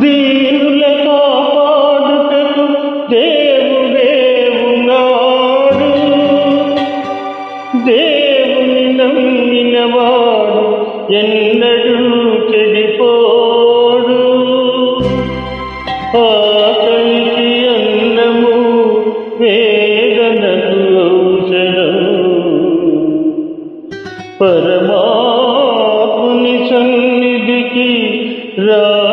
দিল রা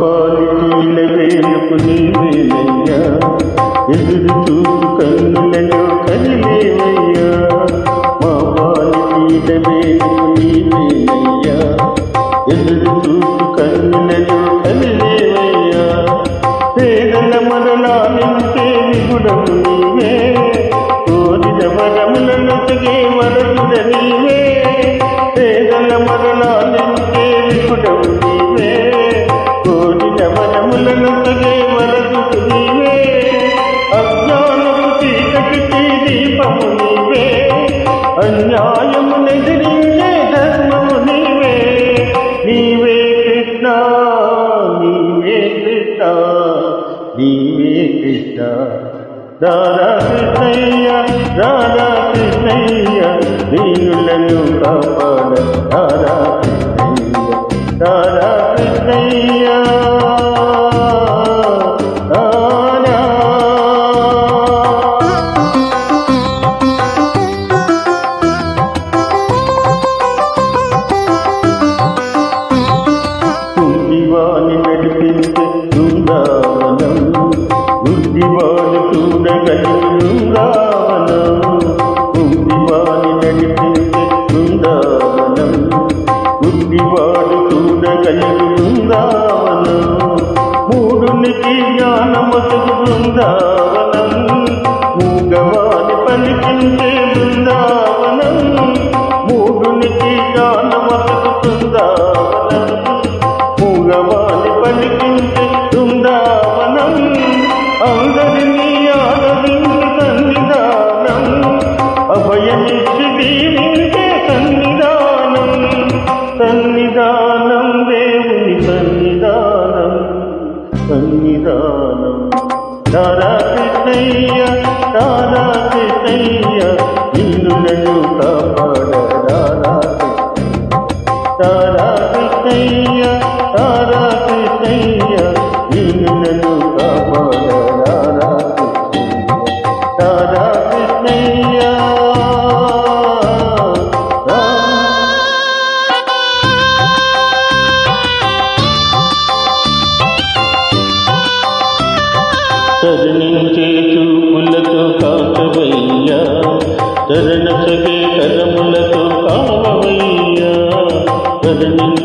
పాలిటీల వేలుకు నీవేనయ్యా. ఎదురు చూపు కన్నులలో కదిలేవయ్యా మా పాలిటీల నీవేనయ్యా. రాధా కృష్ణయ్య రాధా కృష్ణయ్య నీళ్ళను కాపాడ రాధా జ్ఞాన బతుకు బృందావనం మూగవాని పలికించే బృందావనం మూగునికి జ్ఞాన బతుకు బృందావనం మూగవాని పలికించే బృందావనం అందరినీ ఆదరించు సన్నిధానం అభయమిచ్చి దీవించే సన్నిధానం సన్నిధానం தாராதி தையா தாராதி தையா ಸದನ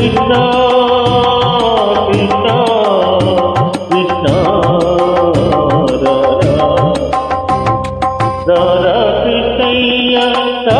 కృష్ణ కృష్ణ కృష్ణ రారా రారా కృష్ణయ్య రారా